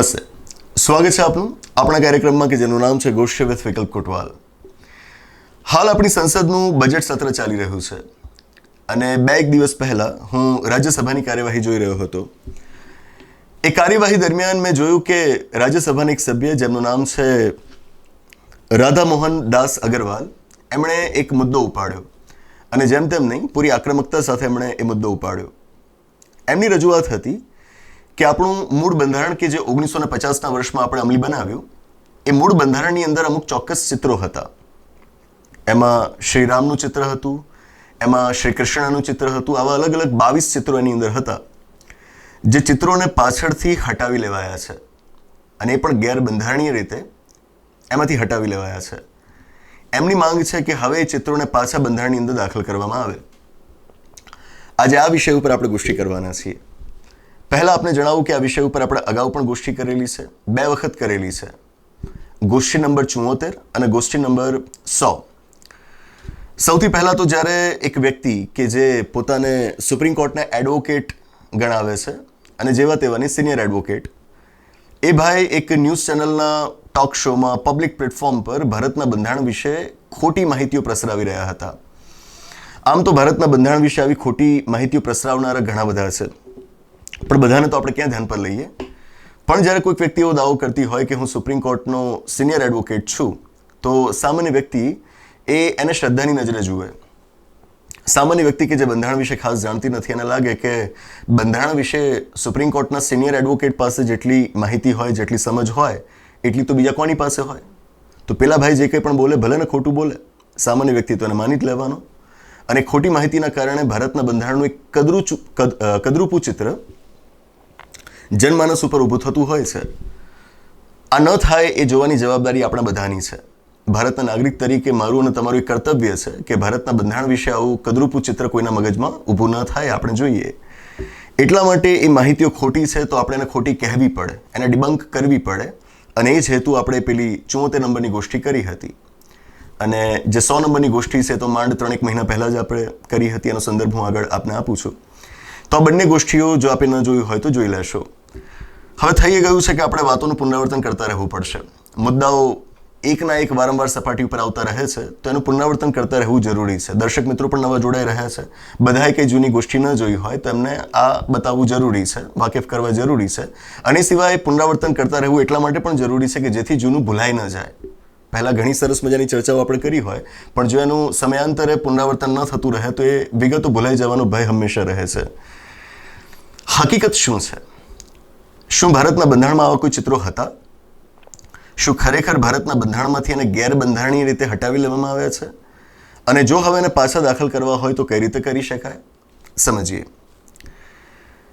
નમસ્તે. સ્વાગત છે આપનું આપણા કાર્યક્રમમાં કે જેનું નામ છે ગોષ્ઠ વિથ વિકલ્પ કોટવાલ. હાલ આપણી સંસદનું બજેટ સત્ર ચાલી રહ્યું છે. અને બે એક દિવસ પહેલા હું રાજ્યસભાની કાર્યવાહી જોઈ રહ્યો હતો. એ કાર્યવાહી દરમિયાન મેં જોયું કે રાજ્યસભાના એક સભ્ય જેમનું નામ છે રાધા મોહન દાસ અગરવાલ, એમણે એક મુદ્દો ઉપાડ્યો. અને જેમ તેમ નહીં, પૂરી આક્રમકતા સાથે એમણે એ મુદ્દો ઉપાડ્યો. એમની રજૂઆત હતી કે આપણું મૂળ બંધારણ કે જે ઓગણીસો ને પચાસના વર્ષમાં આપણે અમલી બનાવ્યું, એ મૂળ બંધારણની અંદર અમુક ચોક્કસ ચિત્રો હતા. એમાં શ્રીરામનું ચિત્ર હતું, એમાં શ્રી કૃષ્ણનું ચિત્ર હતું, આવા અલગ અલગ બાવીસ ચિત્રો એની અંદર હતા, જે ચિત્રોને પાછળથી હટાવી લેવાયા છે. અને એ પણ ગેરબંધારણીય રીતે એમાંથી હટાવી લેવાયા છે. એમની માંગ છે કે હવે એ ચિત્રોને પાછા બંધારણની અંદર દાખલ કરવામાં આવે. આજે આ વિષય ઉપર આપણે ગોષ્ઠી કરવાના છીએ. પહેલાં આપણે જણાવું કે આ વિષય ઉપર આપણે અગાઉ પણ ગોષ્ઠી કરેલી છે. બે વખત કરેલી છે. ગોષ્ઠી નંબર ચુમ્મોતેર અને ગોષ્ઠી નંબર સો. સૌથી પહેલાં તો જ્યારે એક વ્યક્તિ કે જે પોતાને સુપ્રીમ કોર્ટના એડવોકેટ ગણાવે છે અને જેવા તેવાની સિનિયર એડવોકેટ, એ ભાઈ એક ન્યૂઝ ચેનલના ટોક શોમાં પબ્લિક પ્લેટફોર્મ પર ભારતના બંધારણ વિશે ખોટી માહિતીઓ પ્રસરાવી રહ્યા હતા. આમ તો ભારતના બંધારણ વિશે આવી ખોટી માહિતીઓ પ્રસરાવનારા ઘણા બધા છે. પણ બધાને તો આપણે ક્યાં ધ્યાન પર લઈએ? પણ જ્યારે કોઈક વ્યક્તિ એવો દાવો કરતી હોય કે હું સુપ્રીમ કોર્ટનો સિનિયર એડવોકેટ છું, તો સામાન્ય વ્યક્તિ એ એને શ્રદ્ધાની નજરે જુએ. સામાન્ય વ્યક્તિ કે જે બંધારણ વિશે ખાસ જાણતી નથી, એને લાગે કે બંધારણ વિશે સુપ્રીમ કોર્ટના સિનિયર એડવોકેટ પાસે જેટલી માહિતી હોય, જેટલી સમજ હોય, એટલી તો બીજા કોની પાસે હોય? તો પેલા ભાઈ જે કંઈ પણ બોલે, ભલે ને ખોટું બોલે, સામાન્ય વ્યક્તિ તો એને માની જ લેવાનો. અને ખોટી માહિતીના કારણે ભારતના બંધારણનું એક કદરું કદરૂપું ચિત્ર જનમાનસ ઉપર ઊભું થતું હોય છે. આ ન થાય એ જોવાની જવાબદારી આપણા બધાની છે. ભારતના નાગરિક તરીકે મારું અને તમારું કર્તવ્ય છે કે ભારતના બંધારણ વિશે આવું કદરૂપું ચિત્ર કોઈના મગજમાં ઊભું ન થાય, આપણે જોઈએ. એટલા માટે એ માહિતીઓ ખોટી છે તો આપણે એને ખોટી કહેવી પડે, એને ડિબંક કરવી પડે. અને એ જ હેતુ આપણે પેલી ચોતેર નંબરની ગોષ્ઠી કરી હતી. અને જે સો નંબરની ગોષ્ઠી છે તો માંડ ત્રણેક મહિના પહેલાં જ આપણે કરી હતી, એનો સંદર્ભ હું આગળ આપને આપું છું. તો આ બંને ગોષ્ઠીઓ જો આપે ન જોયું હોય તો જોઈ લેશો. હવે થઈ ગયું છે કે આપણે વાતોનું પુનરાવર્તન કરતા રહેવું પડશે. મુદ્દાઓ એકના એક વારંવાર સપાટી ઉપર આવતા રહે છે, તો એનું પુનરાવર્તન કરતા રહેવું જરૂરી છે. દર્શક મિત્રો પણ નવા જોડાઈ રહ્યા છે. બધાએ કંઈ જૂની ગોષ્ઠી ન જોઈ હોય, તો આ બતાવવું જરૂરી છે, વાકેફ કરવા જરૂરી છે. અને સિવાય પુનરાવર્તન કરતા રહેવું એટલા માટે પણ જરૂરી છે કે જેથી જૂનું ભૂલાઈ ન જાય. પહેલાં ઘણી સરસ મજાની ચર્ચાઓ આપણે કરી હોય, પણ જો એનું સમયાંતરે પુનરાવર્તન ન થતું રહે, તો એ વિગતો ભૂલાઈ જવાનો ભય હંમેશા રહે છે. હકીકત શું છે? શું ભારતના બંધારણમાં આવા કોઈ ચિત્રો હતા? શું ખરેખર ભારતના બંધારણમાંથી એને ગેરબંધારણીય રીતે હટાવી લેવામાં આવ્યા છે? અને જો હવે એને પાછા દાખલ કરવા હોય તો કઈ રીતે કરી શકાય? સમજીએ.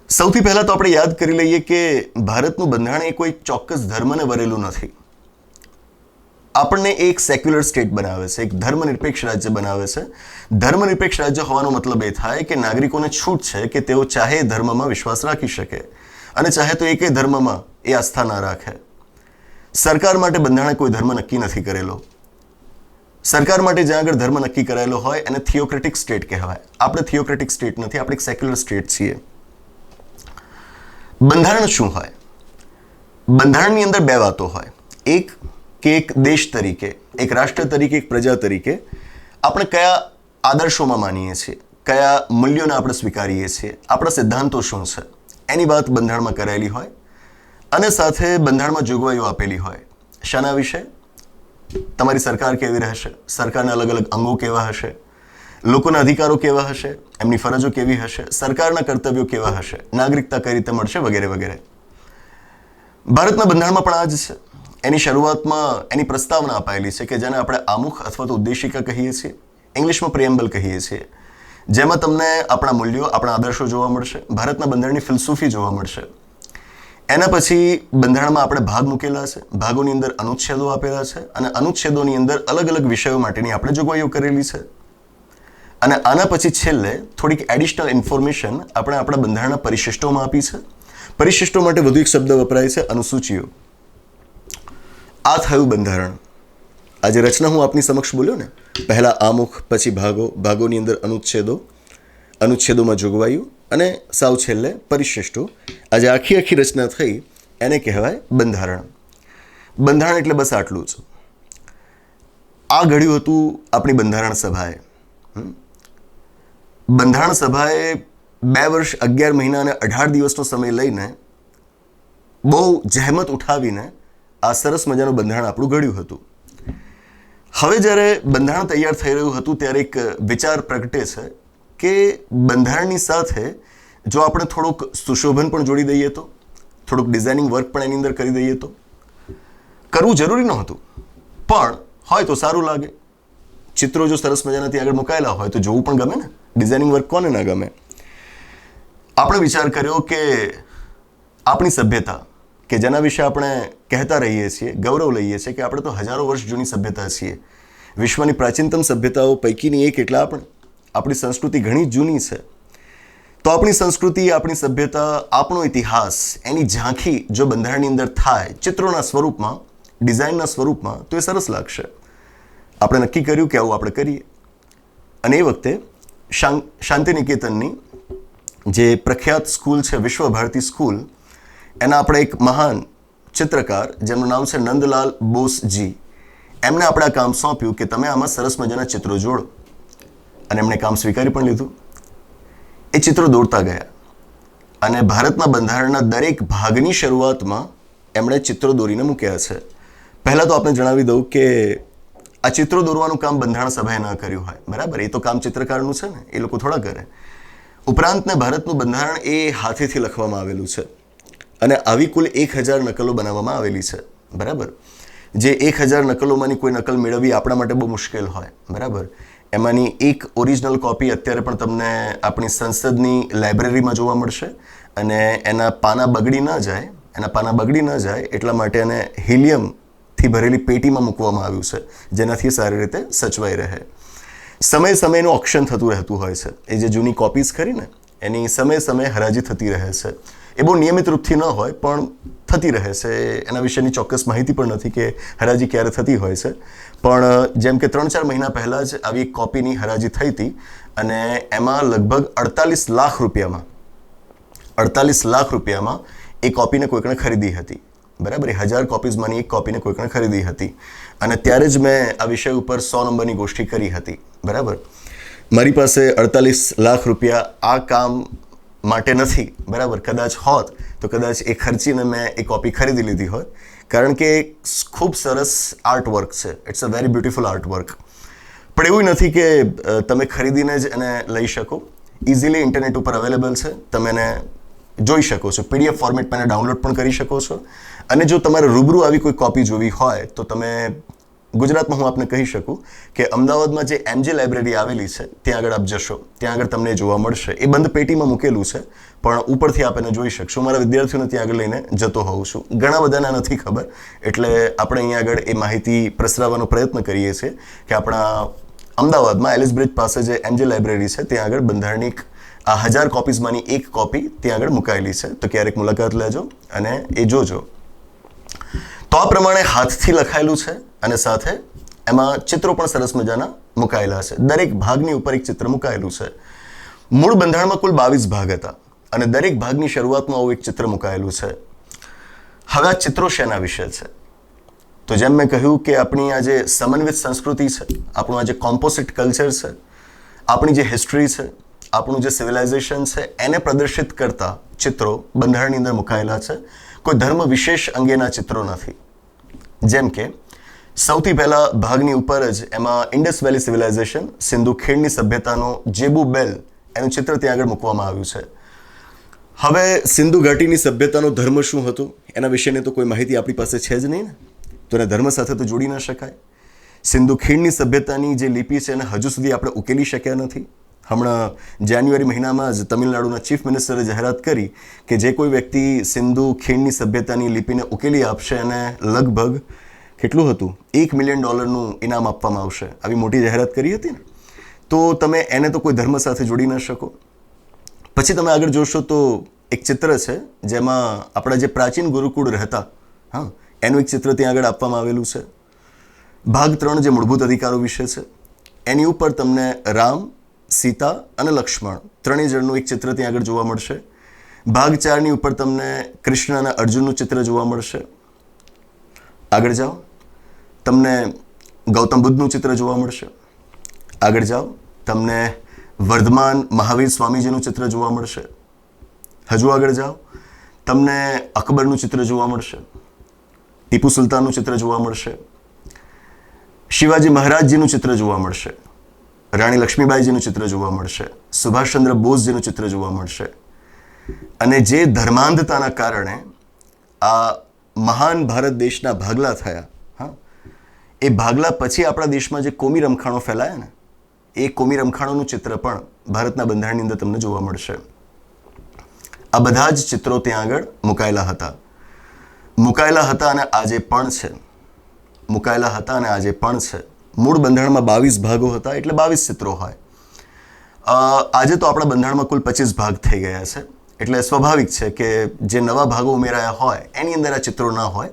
સૌથી પહેલાં તો આપણે યાદ કરી લઈએ કે ભારતનું બંધારણ એ કોઈ ચોક્કસ ધર્મને વરેલું નથી. આપણને એક સેક્યુલર સ્ટેટ બનાવે છે, એક ધર્મનિરપેક્ષ રાજ્ય બનાવે છે. ધર્મનિરપેક્ષ રાજ્ય હોવાનો મતલબ એ થાય કે નાગરિકોને છૂટ છે કે તેઓ ચાહે ધર્મમાં વિશ્વાસ રાખી શકે. અને ચાહે તો એકે ધર્મમાં એ આસ્થા ના રાખે. સરકાર માટે બંધારણે કોઈ ધર્મ નક્કી નથી કરેલો. સરકાર માટે જ્યાં આગળ ધર્મ નક્કી કરાયેલો હોય એને થિયોક્રેટિક સ્ટેટ કહેવાય. આપણે થિયોક્રેટિક સ્ટેટ નથી, આપણે એક સેક્યુલર સ્ટેટ છીએ. બંધારણ શું હોય? બંધારણની અંદર બે વાતો હોય. એક કે એક દેશ તરીકે, એક રાષ્ટ્ર તરીકે, એક પ્રજા તરીકે આપણે કયા આદર્શોમાં માનીએ છીએ? કયા મૂલ્યોને આપણે સ્વીકારીએ છીએ? આપણા સિદ્ધાંતો શું છે? એની વાત બંધારણમાં કરાયેલી હોય અને સાથે બંધારણમાં જોગવાઈઓ આપેલી હોય. શાના વિશે? તમારી સરકાર કેવી રહેશે? સરકારના અલગ અલગ અંગો કેવા હશે? લોકોના અધિકારો કેવા હશે? એમની ફરજો કેવી હશે? સરકારના કર્તવ્યો કેવા હશે? નાગરિકતા કઈ રીતે મળશે? વગેરે વગેરે. ભારતના બંધારણમાં પણ આ જ છે. એની શરૂઆતમાં એની પ્રસ્તાવના અપાયેલી છે કે જેને આપણે આમુખ અથવા તો ઉદ્દેશિકા કહીએ છીએ. ઇંગ્લિશમાં પ્રિએમ્બલ કહીએ છીએ. જેમાં તમને આપણા મૂલ્યો, આપણા આદર્શો જોવા મળશે, ભારતના બંધારણની ફિલસૂફી જોવા મળશે. એના પછી બંધારણમાં આપણે ભાગ મૂકેલા છે, ભાગોની અંદર અનુચ્છેદો આપેલા છે અને અનુચ્છેદોની અંદર અલગ અલગ વિષયો માટેની આપણે જોગવાઈઓ કરેલી છે. અને આના પછી છેલ્લે થોડીક એડિશનલ ઇન્ફોર્મેશન આપણે આપણા બંધારણના પરિશિષ્ટોમાં આપી છે. પરિશિષ્ટો માટે વધુ એક શબ્દ વપરાય છે, અનુસૂચિઓ. આ થયું બંધારણ. આજે રચના હું આપની સમક્ષ બોલ્યો ને, પહેલા આમુખ, પછી ભાગો, ભાગોની અંદર અનુચ્છેદો, અનુચ્છેદોમાં જોગવાયું અને સાવ છેલ્લે પરિશિષ્ટો આજે આખી આખી રચના થઈ એને કહેવાય બંધારણ. બંધારણ એટલે બસ આટલું જ. આ ઘડ્યું હતું આપણી બંધારણ સભાએ. બંધારણ સભાએ બે વર્ષ અગિયાર મહિના અને અઢાર દિવસનો સમય લઈને બહુ જહેમત ઉઠાવીને આ સરસ મજાનું બંધારણ આપણું ઘડ્યું હતું. હવે જ્યારે બંધારણ તૈયાર થઈ રહ્યું હતું, ત્યારે એક વિચાર પ્રગટે છે કે બંધારણની સાથે જો આપણે થોડુંક સુશોભન પણ જોડી દઈએ તો, થોડુંક ડિઝાઇનિંગ વર્ક પણ એની અંદર કરી દઈએ તો, કરવું જરૂરી નહોતું. પણ હોય તો સારું લાગે. ચિત્રો જો સરસ મજાના ત્યાં આગળ મુકાયેલા હોય તો જોવું પણ ગમે ને. ડિઝાઇનિંગ વર્ક કોને ના ગમે? આપણે વિચાર કર્યો કે આપણી સભ્યતા કે જેના વિશે આપણે કહેતા રહીએ છીએ, ગૌરવ લઈએ છીએ કે આપણે તો હજારો વર્ષ જૂની સભ્યતા છીએ. વિશ્વની પ્રાચીનતમ સભ્યતાઓ પૈકીની એક એટલા આપણે. આપણી સંસ્કૃતિ ઘણી જૂની છે. તો આપણી સંસ્કૃતિ, આપણી સભ્યતા, આપણો ઇતિહાસ, એની ઝાંખી જો બંધારણની અંદર થાય, ચિત્રોના સ્વરૂપમાં, ડિઝાઇનના સ્વરૂપમાં, તો એ સરસ લાગશે. આપણે નક્કી કર્યું કે આવું આપણે કરીએ. અને એ વખતે શાંતિ નિકેતનની જે પ્રખ્યાત સ્કૂલ છે વિશ્વ ભારતી સ્કૂલ એના આપણે એક મહાન ચિત્રકાર, જેમનું નામ છે નંદલાલ બોસજી. એમને આપણે આ કામ સોંપ્યું કે તમે આમાં સરસ મજાના ચિત્રો જોડો. અને એમણે કામ સ્વીકારી પણ લીધું. એ ચિત્રો દોરતા ગયા. અને ભારતના બંધારણના દરેક ભાગની શરૂઆતમાં એમણે ચિત્રો દોરીને મૂક્યા છે. પહેલાં તો આપણે જણાવી દઉં કે આ ચિત્રો દોરવાનું કામ બંધારણ સભાએ ન કર્યું હોય. બરાબર? એ તો કામ ચિત્રકારનું છે ને. એ લોકો થોડા કરે. ઉપરાંતને ભારતનું બંધારણ એ હાથેથી લખવામાં આવેલું છે. અને આવી કુલ એક હજાર નકલો બનાવવામાં આવેલી છે. બરાબર? જે એક હજાર નકલોમાંની કોઈ નકલ મેળવવી આપણા માટે બહુ મુશ્કેલ હોય. બરાબર? એમાંની એક ઓરિજિનલ કોપી અત્યારે પણ તમને આપણી સંસદની લાઇબ્રેરીમાં જોવા મળશે અને એના પાના બગડી ન જાય, એના પાના બગડી ન જાય એટલા માટે એને હિલિયમથી ભરેલી પેટીમાં મૂકવામાં આવ્યું છે, જેનાથી સારી રીતે સચવાઈ રહે. સમય સમયનું ઓક્શન થતું રહેતું હોય છે. એ જે જૂની કોપીઝ ખરી ને, એની સમય સમયે હરાજી થતી રહે છે. એ બહુ નિયમિત રૂપથી ન હોય, પણ થતી રહે છે. એના વિશેની ચોક્કસ માહિતી પણ નથી કે હરાજી ક્યારે થતી હોય છે. પણ, જેમ કે ત્રણ ચાર મહિના પહેલાં જ આવી એક કોપીની હરાજી થઈ હતી અને એમાં લગભગ અડતાલીસ લાખ રૂપિયામાં, અડતાલીસ લાખ રૂપિયામાં એ કોપીને કોઈકણે ખરીદી હતી. બરાબર, એ હજાર કોપીઝમાંની એક કોપીને કોઈકણે ખરીદી હતી. અને ત્યારે જ મેં આ વિષય ઉપર સો નંબરની ગોષ્ઠી કરી હતી. બરાબર? મારી પાસે અડતાલીસ લાખ રૂપિયા આ કામ માટે નથી, બરાબર? કદાચ હોત, તો કદાચ એ ખર્ચીને મેં એ કોપી ખરીદી લીધી હોત. કારણ કે ખૂબ સરસ આર્ટ વર્ક છે. It's a very beautiful art work પણ એવું નથી કે તમે ખરીદીને જ એને લઈ શકો. ઇઝીલી ઇન્ટરનેટ ઉપર અવેલેબલ છે. તમે એને જોઈ શકો છો. પીડીએફ ફોર્મેટમાં એને ડાઉનલોડ પણ કરી શકો છો. અને જો તમારે રૂબરૂ આવી કોઈ કોપી જોવી હોય, તો તમે ગુજરાતમાં હું આપને કહી શકું કે અમદાવાદમાં જે એમજે લાઇબ્રેરી આવેલી છે, ત્યાં આગળ આપ જશો, ત્યાં આગળ તમને જોવા મળશે. એ બંધ પેટીમાં મૂકેલું છે, પણ ઉપરથી આપ એને જોઈ શકશો. મારા વિદ્યાર્થીઓને ત્યાં આગળ લઈને જતો હોઉં છું. ઘણા બધાને નથી ખબર, એટલે આપણે અહીંયા આગળ એ માહિતી પ્રસરાવવાનો પ્રયત્ન કરીએ છીએ કે આપણા અમદાવાદમાં એલિસ બ્રિજ પાસે જે એમજે લાઇબ્રેરી છે, ત્યાં આગળ બંધારણિક આ હજાર કોપીઝમાંની એક કોપી ત્યાં આગળ મુકાયેલી છે. તો ક્યારેક મુલાકાત લેજો અને એ જોજો. તો આ પ્રમાણે હાથથી લખાયેલું છે. અને સાથે એમાં ચિત્રો પણ સરસ મજાના મુકાયેલા છે. દરેક ભાગની ઉપર એક ચિત્ર મુકાયેલું છે. મૂળ બંધારણમાં કુલ બાવીસ ભાગ હતા અને દરેક ભાગની શરૂઆતમાં આવું એક ચિત્ર મુકાયેલું છે. હવે આ ચિત્રો શેના વિશે છે? તો જેમ મેં કહ્યું કે આપણી આ જે સમન્વિત સંસ્કૃતિ છે, આપણું આ જે કોમ્પોઝિટ કલ્ચર છે, આપણી જે હિસ્ટ્રી છે, આપણું જે સિવિલાઇઝેશન છે, એને પ્રદર્શિત કરતા ચિત્રો બંધારણની અંદર મુકાયેલા છે. કોઈ ધર્મ વિશેષ અંગેના ચિત્રો નથી. જેમ કે સૌથી પહેલા ભાગની ઉપર જ એમાં ઇન્ડસ વેલી સિવિલાઇઝેશન, સિંધુ ખીણની સભ્યતાનો જેબુ બેલ એનું ચિત્ર ત્યાં આગળ મૂકવામાં આવ્યું છે. હવે સિંધુ ઘાટીની સભ્યતાનો ધર્મ શું હતો? એના વિશેની તો કોઈ માહિતી આપણી પાસે છે જ નહીં ને. તો એને ધર્મ સાથે તો જોડી ન શકાય. સિંધુ ખીણની સભ્યતાની જે લિપિ છે એને હજુ સુધી આપણે ઉકેલી શક્યા નથી. હમણાં જાન્યુઆરી મહિનામાં જ તમિલનાડુના ચીફ મિનિસ્ટરે જાહેરાત કરી કે જે કોઈ વ્યક્તિ સિંધુ ખીણની સભ્યતાની લિપિને ઉકેલી આપશે એને લગભગ કેટલું હતું? એક મિલિયન ડોલરનું ઇનામ આપવામાં આવશે. આવી મોટી જાહેરાત કરી હતી ને? તો તમે એને તો કોઈ ધર્મ સાથે જોડી ન શકો. પછી તમે આગળ જોશો તો એક ચિત્ર છે, જેમાં આપણા જે પ્રાચીન ગુરુકુળ રહેતા, હા, એનું એક ચિત્ર ત્યાં આગળ આપવામાં આવેલું છે. ભાગ ત્રણ જે મૂળભૂત અધિકારો વિશે છે, એની ઉપર તમને રામ, સીતા અને લક્ષ્મણ, ત્રણેય જણનું એક ચિત્ર ત્યાં આગળ જોવા મળશે. ભાગ ચારની ઉપર તમને કૃષ્ણ અને અર્જુનનું ચિત્ર જોવા મળશે. આગળ જાઓ. તમને ગૌતમ બુદ્ધનું ચિત્ર જોવા મળશે. આગળ જાઓ. તમને વર્ધમાન મહાવીર સ્વામીજીનું ચિત્ર જોવા મળશે. હજુ આગળ જાઓ. તમને અકબરનું ચિત્ર જોવા મળશે. ટીપુ સુલતાનનું ચિત્ર જોવા મળશે. શિવાજી મહારાજજીનું ચિત્ર જોવા મળશે. રાણી લક્ષ્મીબાઈજીનું ચિત્ર જોવા મળશે. સુભાષચંદ્ર બોઝજીનું ચિત્ર જોવા મળશે. અને જે ધર્માંધતાના કારણે આ મહાન ભારત દેશના ભાગલા થયા એ ભાગલા પછી આપણા દેશમાં જે કોમી રમખાણો ફેલાયા ને, એ કોમી રમખાણોનું ચિત્ર પણ ભારતના બંધારણની અંદર તમને જોવા મળશે. આ બધા જ ચિત્રો ત્યાં આગળ મુકાયેલા હતા. મુકાયેલા હતા અને આજે પણ છે. મુકાયેલા હતા અને આજે પણ છે. મૂળ બંધારણમાં બાવીસ ભાગો હતા એટલે બાવીસ ચિત્રો હોય. આજે તો આપણા બંધારણમાં કુલ પચીસ ભાગ થઈ ગયા છે. એટલે સ્વાભાવિક છે કે જે નવા ભાગો ઉમેરાયા હોય, એની અંદર આ ચિત્રો ના હોય.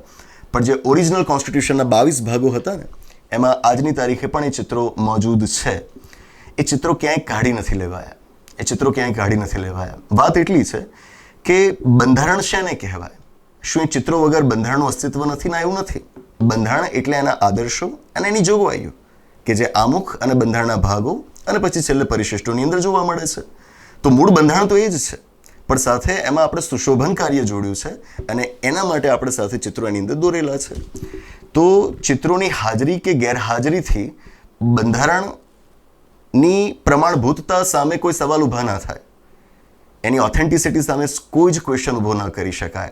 પણ જે ઓરિજિનલ કોન્સ્ટિટ્યુશનના બાવીસ ભાગો હતા ને, એમાં આજની તારીખે પણ એ ચિત્રો મોજૂદ છે. એ ચિત્રો ક્યાંય કાઢી નથી લેવાયા. એ ચિત્રો ક્યાંય કાઢી નથી લેવાયા. વાત એટલી છે કે બંધારણ શેને કહેવાય? શું એ ચિત્રો વગર બંધારણનું અસ્તિત્વ નથી ના એવું નથી? બંધારણ એટલે એના આદર્શો અને એની જોગવાઈઓ કે જે આમુખ અને બંધારણના ભાગો અને પછી છેલ્લે પરિશિષ્ટોની અંદર જોવા મળે છે. તો મૂળ બંધારણ તો એ જ છે. પણ સાથે એમાં આપણે સુશોભન કાર્ય જોડ્યું છે અને એના માટે આપણે સાથે ચિત્રો એની અંદર દોરેલા છે. તો ચિત્રોની હાજરી કે ગેરહાજરીથી બંધારણની પ્રમાણભૂતતા સામે કોઈ સવાલ ઊભા ના થાય. એની ઓથેન્ટિસિટી સામે કોઈ જ ક્વેશ્ચન ઊભો ના કરી શકાય.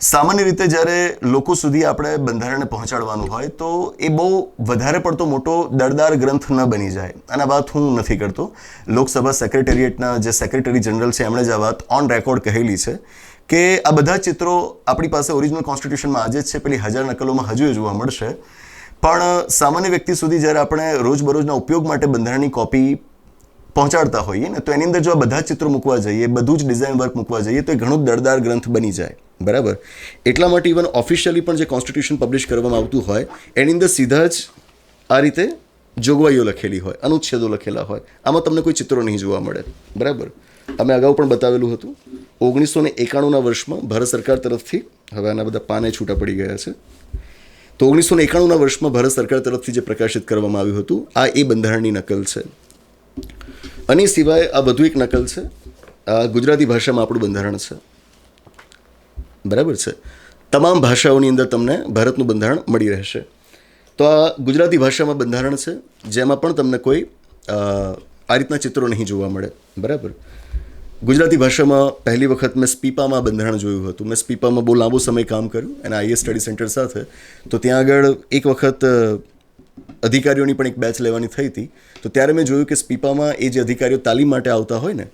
સામાન્ય રીતે જ્યારે લોકો સુધી આપણે બંધારણને પહોંચાડવાનું હોય તો એ બહુ વધારે પડતો મોટો દળદાર ગ્રંથ ન બની જાય. અને વાત હું નથી કરતો. લોકસભા સેક્રેટેરિએટના જે સેક્રેટરી જનરલ છે, એમણે જ આ વાત ઓન રેકોર્ડ કહેલી છે. કે આ બધા ચિત્રો આપણી પાસે ઓરિજિનલ કોન્સ્ટિટ્યુશનમાં આજે જ છે. પેલી હજાર નકલોમાં હજુ જોવા મળશે. પણ સામાન્ય વ્યક્તિ સુધી જ્યારે આપણે રોજબરોજના ઉપયોગ માટે બંધારણની કોપી પહોંચાડતા હોઈએ ને, તો એની અંદર જો આ બધા ચિત્રો મૂકવા જઈએ, બધું જ ડિઝાઇન વર્ક મૂકવા જઈએ, તો એ ઘણું દળદાર ગ્રંથ બની જાય. બરાબર? એટલા માટે ઇવન ઓફિશિયલી પણ જે કોન્સ્ટિટ્યુશન પબ્લિશ કરવામાં આવતું હોય, એની અંદર સીધા જ આ રીતે જોગવાઈઓ લખેલી હોય, અનુચ્છેદો લખેલા હોય. આમાં તમને કોઈ ચિત્રો નહીં જોવા મળે. બરાબર? અમે અગાઉ પણ બતાવેલું હતું. ઓગણીસો ને એકાણુંના વર્ષમાં ભારત સરકાર તરફથી, હવે આના બધા પાને છૂટા પડી ગયા છે. તો ઓગણીસો ને એકાણુંના વર્ષમાં ભારત સરકાર તરફથી જે પ્રકાશિત કરવામાં આવ્યું હતું, આ એ બંધારણની નકલ છે. અને સિવાય આ વધુ એક નકલ છે. આ ગુજરાતી ભાષામાં આપણું બંધારણ છે. બરાબર છે? તમામ ભાષાઓની અંદર તમને ભારતનું બંધારણ મળી રહેશે. તો આ ગુજરાતી ભાષામાં બંધારણ છે, જેમાં પણ તમને કોઈ આ રીતના ચિત્રો નહીં જોવા મળે. બરાબર? ગુજરાતી ભાષામાં પહેલી વખત મેં સ્પીપામાં બંધારણ જોયું હતું. મેં સ્પીપામાં બહુ લાંબો સમય કામ કર્યું અને આઈએસ સ્ટડી સેન્ટર સાથે. તો ત્યાં આગળ એક વખત અધિકારીઓની પણ એક બેચ લેવાની થઈ હતી. તો ત્યારે મેં જોયું કે સ્પીપામાં એ જે અધિકારીઓ તાલીમ માટે આવતા હોય ને,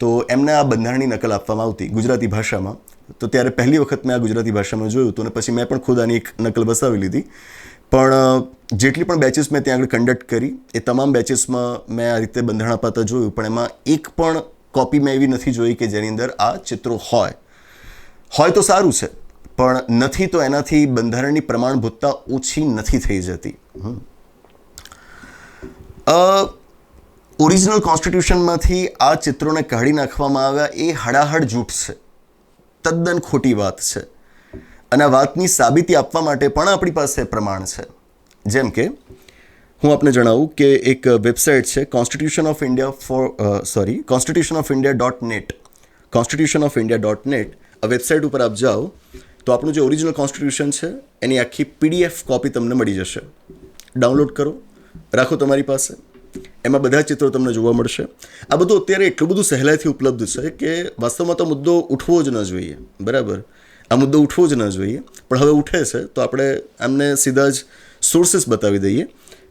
તો એમને આ બંધારણની નકલ આપવામાં આવતી ગુજરાતી ભાષામાં. તો ત્યારે પહેલી વખત મેં આ ગુજરાતી ભાષામાં જોયું હતું અને પછી મેં પણ ખુદ આની એક નકલ બસાવી લીધી. પણ જેટલી પણ બેચીસ મેં ત્યાં આગળ કન્ડક્ટ કરી, એ તમામ બેચીસમાં મેં આ રીતે બંધારણ અપાતા જોયું. પણ એમાં એક પણ કોપી મેં એવી નથી જોઈ કે જેની અંદર આ ચિત્રો હોય. હોય તો સારું છે, પણ નથી તો એનાથી બંધારણની પ્રમાણભૂતતા ઓછી નથી થઈ જતી. ઓરિજિનલ કોન્સ્ટિટ્યુશનમાંથી આ ચિત્રોને કાઢી નાખવામાં આવ્યા એ હડાહડ જૂઠ છે. તદ્દન ખોટી વાત છે. અને આ વાતની સાબિતી આપવા માટે પણ આપણી પાસે પ્રમાણ છે. જેમ કે હું આપને જણાવું કે એક વેબસાઇટ છે constitution of India for sorry constitution of India dot net constitution of India dot net આ વેબસાઇટ ઉપર આપ જાઓ, તો આપણું જે ઓરિજિનલ કોન્સ્ટિટ્યુશન છે, એની આખી પીડીએફ કોપી તમને મળી જશે. ડાઉનલોડ કરો, રાખો તમારી પાસે. એમાં બધા ચિત્રો તમને જોવા મળશે. આ બધું અત્યારે એટલું બધું સહેલાઈથી ઉપલબ્ધ છે કે વાસ્તવમાં તો મુદ્દો ઉઠવો જ ન જોઈએ. બરાબર? આ મુદ્દો ઉઠવો જ ન જોઈએ. પણ હવે ઉઠે છે, તો આપણે એમને સીધા જ સોર્સિસ બતાવી દઈએ.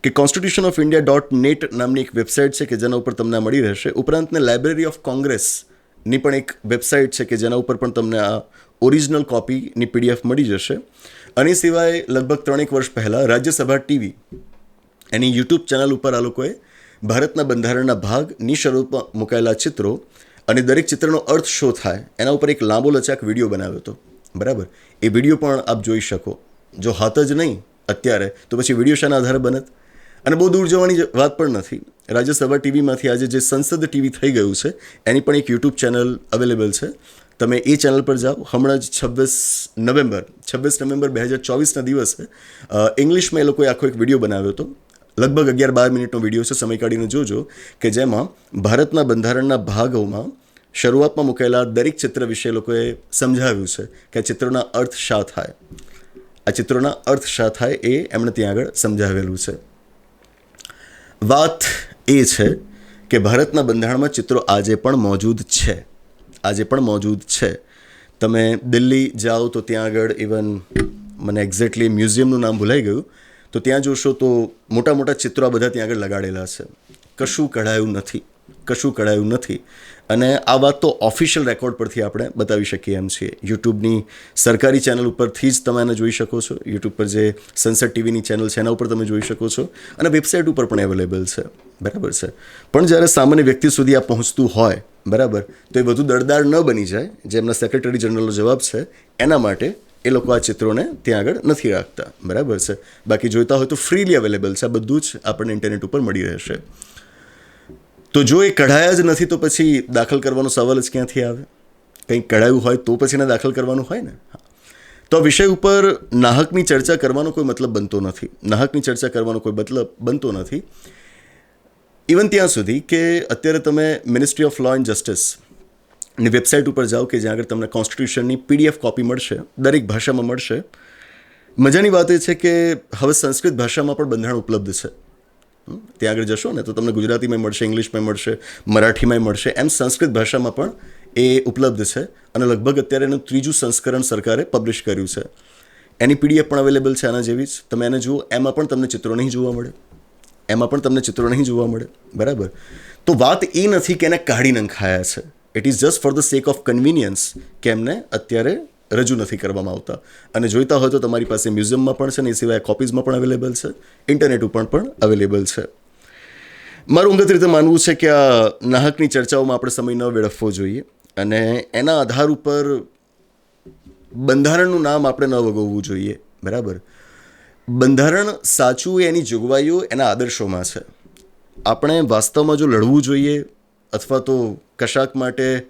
કે constitution of India dot net નામની એક વેબસાઇટ છે કે જેના ઉપર તમને મળી રહેશે. ઉપરાંતને લાઇબ્રેરી ઓફ કોંગ્રેસની પણ એક વેબસાઇટ છે કે જેના ઉપર પણ તમને આ ઓરિજિનલ કોપીની પીડીએફ મળી જશે. આની સિવાય લગભગ ત્રણેક વર્ષ પહેલાં રાજ્યસભા ટીવી એની યુટ્યુબ ચેનલ ઉપર આ લોકોએ ભારતના બંધારણના ભાગની શરૂઆતમાં મુકાયેલા ચિત્રો અને દરેક ચિત્રનો અર્થ શો થાય એના ઉપર એક લાંબો લચાક વીડિયો બનાવ્યો હતો. બરાબર? એ વીડિયો પણ આપ જોઈ શકો. જો હાથ જ નહીં અત્યારે, તો પછી વીડિયો શાના આધારે બનત અને બહુ દૂર જવાની વાત પણ નથી. રાજ્યસભા ટીવીમાંથી આજે જે સંસદ ટીવી થઈ ગયું છે, એની પણ એક યુટ્યુબ ચેનલ અવેલેબલ છે. તમે એ ચેનલ પર જાઓ. હમણાં જ છવ્વીસ નવેમ્બર છવ્વીસ નવેમ્બર બે હજાર ચોવીસના દિવસે ઇંગ્લિશમાં એ લોકોએ આખો એક વીડિયો બનાવ્યો હતો. લગભગ અગિયાર બાર મિનિટનો વીડિયો છે, સમય કાઢીને જોજો, કે જેમાં ભારતના બંધારણના ભાગોમાં શરૂઆતમાં મૂકેલા દરેક ચિત્ર વિશે લોકોએ સમજાવ્યું છે, કે આ ચિત્રોના અર્થ શા થાય. આ ચિત્રોના અર્થ શા થાય એ એમણે ત્યાં આગળ સમજાવેલું છે. વાત એ છે કે ભારતના બંધારણમાં ચિત્રો આજે પણ મોજૂદ છે. આજે પણ મોજૂદ છે. તમે દિલ્હી જાઓ તો ત્યાં આગળ ઇવન મને એક્ઝેક્ટલી મ્યુઝિયમનું નામ ભૂલાઈ ગયું. તો ત્યાં જોશો તો મોટા મોટા ચિત્રો આ બધા ત્યાં આગળ લગાડેલા છે. કશું કઢાયું નથી. કશું કઢાયું નથી. અને આ વાત તો ઓફિશિયલ રેકોર્ડ પરથી આપણે બતાવી શકીએ એમ છીએ. યુટ્યુબની સરકારી ચેનલ ઉપરથી જ તમે એને જોઈ શકો છો. યુટ્યુબ પર જે સનસેટ ટીવીની ચેનલ છે, એના ઉપર તમે જોઈ શકો છો. અને વેબસાઇટ ઉપર પણ અવેલેબલ છે. બરાબર છે. પણ જ્યારે સામાન્ય વ્યક્તિ સુધી આ પહોંચતું હોય, બરાબર, તો એ વધુ દળદાર ન બની જાય, જે એમના સેક્રેટરી જનરલનો જવાબ છે, એના માટે એ લોકો આ ચિત્રોને ત્યાં આગળ નથી રાખતા. બરાબર છે. બાકી જોઈતા હોય તો ફ્રીલી અવેલેબલ છે. આ બધું જ આપણને ઇન્ટરનેટ ઉપર મળી રહેશે. તો જો એ કઢાયા જ નથી, તો પછી દાખલ કરવાનો સવાલ જ ક્યાંથી આવે? કંઈક કઢાયું હોય તો પછી એને દાખલ કરવાનું હોય ને? તો વિષય ઉપર નાહકની ચર્ચા કરવાનો કોઈ મતલબ બનતો નથી. નાહકની ચર્ચા કરવાનો કોઈ મતલબ બનતો નથી. ઇવન ત્યાં સુધી કે અત્યારે તમે મિનિસ્ટ્રી ઓફ લો એન્ડ જસ્ટિસની વેબસાઇટ ઉપર જાઓ કે જ્યાં આગળ તમને કોન્સ્ટિટ્યુશનની પીડીએફ કોપી મળશે, દરેક ભાષામાં મળશે. મજાની વાત એ છે કે હવે સંસ્કૃત ભાષામાં પણ બંધારણ ઉપલબ્ધ છે. ત્યાં આગળ જશો ને તો તમને ગુજરાતીમાં મળશે, ઇંગ્લિશમાં મળશે, મરાઠીમાં મળશે. એમ સંસ્કૃત ભાષામાં પણ એ ઉપલબ્ધ છે અને લગભગ અત્યારે એનું ત્રીજું સંસ્કરણ સરકારે પબ્લિશ કર્યું છે. એની પીડીએફ પણ અવેલેબલ છે આના જેવી જ. તમે એને જુઓ, એમાં પણ તમને ચિત્રો નહીં જોવા મળે. એમાં પણ તમને ચિત્રો નહીં જોવા મળે. બરાબર? તો વાત એ નથી કે એને કાઢી નંખાયા છે. It is just for the sake of convenience કે એમને અત્યારે રજૂ નથી કરવામાં આવતા. અને જોઈતા હોય તો તમારી પાસે મ્યુઝિયમમાં પણ છે ને એ સિવાય કોપીઝમાં પણ અવેલેબલ છે. ઇન્ટરનેટ ઉપર પણ અવેલેબલ છે. મારું અંગત રીતે માનવું છે કે આ નાહકની ચર્ચાઓમાં આપણે સમય ન વેડફવો જોઈએ. અને એના આધાર ઉપર બંધારણનું નામ આપણે ન વગોવવું જોઈએ. બરાબર? બંધારણ સાચું એની જોગવાઈઓ એના આદર્શોમાં છે. આપણે વાસ્તવમાં જો લડવું જોઈએ અથવા તો કશાક માટે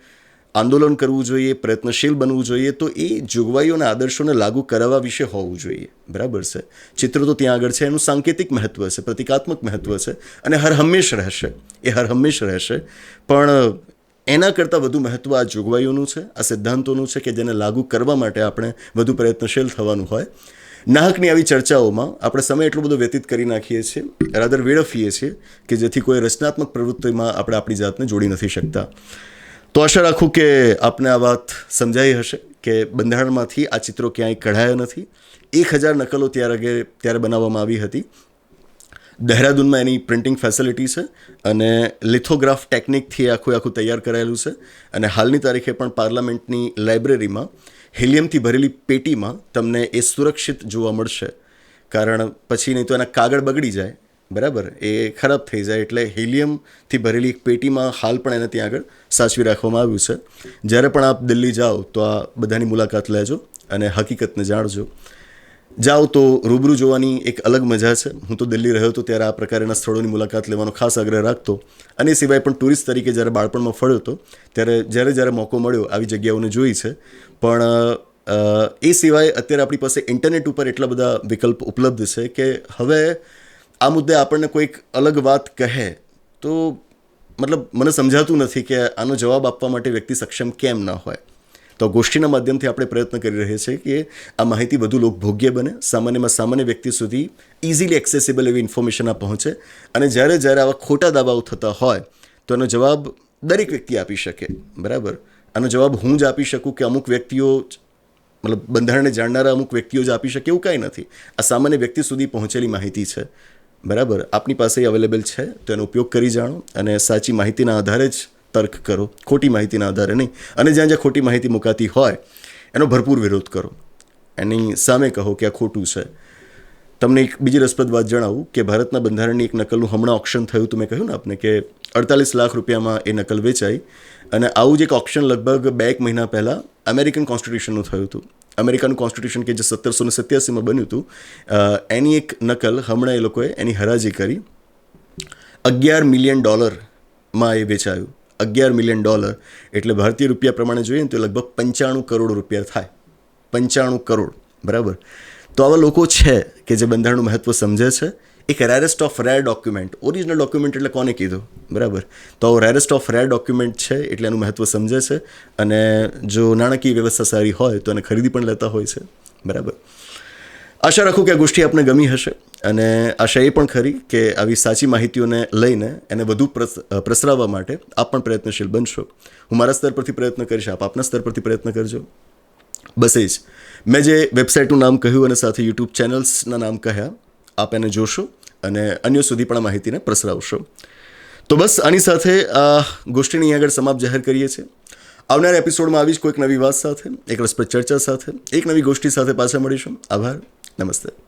આંદોલન કરવું જોઈએ, પ્રયત્નશીલ બનવું જોઈએ, તો એ જોગવાઈઓના આદર્શોને લાગુ કરાવવા વિશે હોવું જોઈએ. બરાબર છે? ચિત્ર તો ત્યાં આગળ છે, એનું સાંકેતિક મહત્વ છે, પ્રતિકાત્મક મહત્વ છે, અને હર હંમેશ રહેશે. એ હર હંમેશ રહેશે. પણ એના કરતાં વધુ મહત્વ આ જોગવાઈઓનું છે, આ સિદ્ધાંતોનું છે કે જેને લાગુ કરવા માટે આપણે વધુ પ્રયત્નશીલ થવાનું હોય. નાહકની આવી ચર્ચાઓમાં આપણે સમય એટલો બધો વ્યતીત કરી નાખીએ છીએ, રાદર વેડફીએ છીએ કે જેથી કોઈ રચનાત્મક પ્રવૃત્તિમાં આપણે આપણી જાતને જોડી નથી શકતા. તો આશા રાખું કે આપને આ વાત સમજાઈ હશે કે બંધારણમાંથી આ ચિત્રો ક્યાંય કઢાયા નથી. એક હજાર નકલો ત્યારે ત્યારે બનાવવામાં આવી હતી. દહેરાદૂનમાં એની પ્રિન્ટિંગ ફેસિલિટી છે અને લિથોગ્રાફ ટેકનિકથી આખું આખું તૈયાર કરાયેલું છે અને હાલની તારીખે પણ પાર્લામેન્ટની લાઇબ્રેરીમાં હિલિયમથી ભરેલી પેટીમાં તમને એ સુરક્ષિત જોવા મળશે. કારણ પછી નહીં તો એના કાગળ બગડી જાય બરાબર? એ ખરાબ થઈ જાય એટલે હિલિયમથી ભરેલી એક પેટીમાં હાલ પણ એને ત્યાં આગળ સાચવી રાખવામાં આવ્યું છે. જ્યારે પણ આપ દિલ્હી જાઓ તો આ બધાની મુલાકાત લેજો અને હકીકતને જાણજો. જાઓ તો રૂબરૂ જોવાની એક અલગ મજા છે. હું તો દિલ્હી રહ્યો હતો ત્યારે આ પ્રકારના સ્થળોની મુલાકાત લેવાનો ખાસ આગ્રહ રાખતો. અને સિવાય પણ ટુરિસ્ટ તરીકે જ્યારે બાળપણમાં ફળ્યો હતો, ત્યારે જ્યારે જ્યારે મોકો મળ્યો આવી જગ્યાઓને જોઈ છે. પણ એ સિવાય અત્યારે આપણી પાસે ઇન્ટરનેટ ઉપર એટલા બધા વિકલ્પ ઉપલબ્ધ છે કે હવે આ મુદ્દે આપણને કોઈક અલગ વાત કહે તો મતલબ મને સમજાતું નથી કે આનો જવાબ આપવા માટે વ્યક્તિ સક્ષમ કેમ ન હોય. તો ગોષ્ઠીના માધ્યમથી આપણે પ્રયત્ન કરી રહ્યા છીએ કે આ માહિતી વધુ લોકભોગ્ય બને. સામાન્યમાં સામાન્ય વ્યક્તિ સુધી ઇઝીલી એક્સેસિબલ એવી ઇન્ફોર્મેશન આ પહોંચે અને જ્યારે જ્યારે આવા ખોટા દાવાઓ થતા હોય તો એનો જવાબ દરેક વ્યક્તિ આપી શકે. બરાબર? આનો જવાબ હું જ આપી શકું કે અમુક વ્યક્તિઓ મતલબ બંધારણને જાણનારા અમુક વ્યક્તિઓ જ આપી શકે એવું કાંઈ નથી. આ સામાન્ય વ્યક્તિ સુધી પહોંચેલી માહિતી છે. બરાબર? આપની પાસે અવેલેબલ છે, તો એનો ઉપયોગ કરી જાણો અને સાચી માહિતીના આધારે જ તર્ક કરો. ખોટી માહિતીના આધારે નહીં. અને જ્યાં જ્યાં ખોટી માહિતી મુકાતી હોય, એનો ભરપૂર વિરોધ કરો. એની સામે કહો કે આ ખોટું છે. તમને એક બીજી રસપ્રદ વાત જણાવું કે ભારતના બંધારણની એક નકલનું હમણાં ઓપ્શન થયું તો મેં કહ્યું ને આપને કે અડતાલીસ લાખ રૂપિયામાં એ નકલ વેચાઈ અને આવું જ એક ઓપ્શન લગભગ બે એક મહિના પહેલાં અમેરિકન કોન્સ્ટિટ્યુશનનું થયું હતું. અમેરિકાનું કોન્સ્ટિટ્યુશન કે જે સત્તરસો ને સત્યાસીમાં બન્યું હતું એની એક નકલ હમણાં એ લોકોએ એની હરાજી કરી. અગિયાર મિલિયન ડોલરમાં એ વેચાયું. અગિયાર મિલિયન ડોલર એટલે ભારતીય રૂપિયા પ્રમાણે જોઈએ ને તો લગભગ પંચાણું કરોડ રૂપિયા થાય. પંચાણું કરોડ. બરાબર? તો આવા લોકો છે કે જે બંધારણનું મહત્ત્વ સમજે છે. એક rarest of rare document original document એટલે કોને કીધું? બરાબર. તો રેરેસ્ટ ઓફ રેર ડોક્યુમેન્ટ છે એટલે એનું મહત્ત્વ સમજે છે. અને જો નાણાકીય વ્યવસ્થા સારી હોય તો એને ખરીદી પણ લેતા હોય છે. બરાબર. આશા રાખું કે આ ગોષ્ઠી આપને ગમી હશે. અને આશા એ પણ ખરી કે આવી સાચી માહિતીઓને લઈને એને વધુ પ્રસ- પ્રસરાવવા માટે આપ પણ પ્રયત્નશીલ બનશો. હું મારા સ્તર પરથી પ્રયત્ન કરીશ, આપ આપના સ્તર પરથી પ્રયત્ન કરજો. બસ એ જ. મેં જે વેબસાઇટનું નામ કહ્યું અને સાથે યુટ્યુબ ચેનલ્સના નામ કહ્યા. આપ એને જોશો અને અન્યો સુધી પણ આ માહિતીને પ્રસરાવશો. તો બસ, આની સાથે આ ગોષ્ઠીની આગળ સમાપ્ત જાહેર કરીએ છીએ. આવનાર એપિસોડમાં આવી જ કોઈક નવી વાત સાથે, એક રસપ્રદ ચર્ચા સાથે, એક નવી ગોષ્ઠી સાથે પાછા મળીશું. આભાર, નમસ્તે.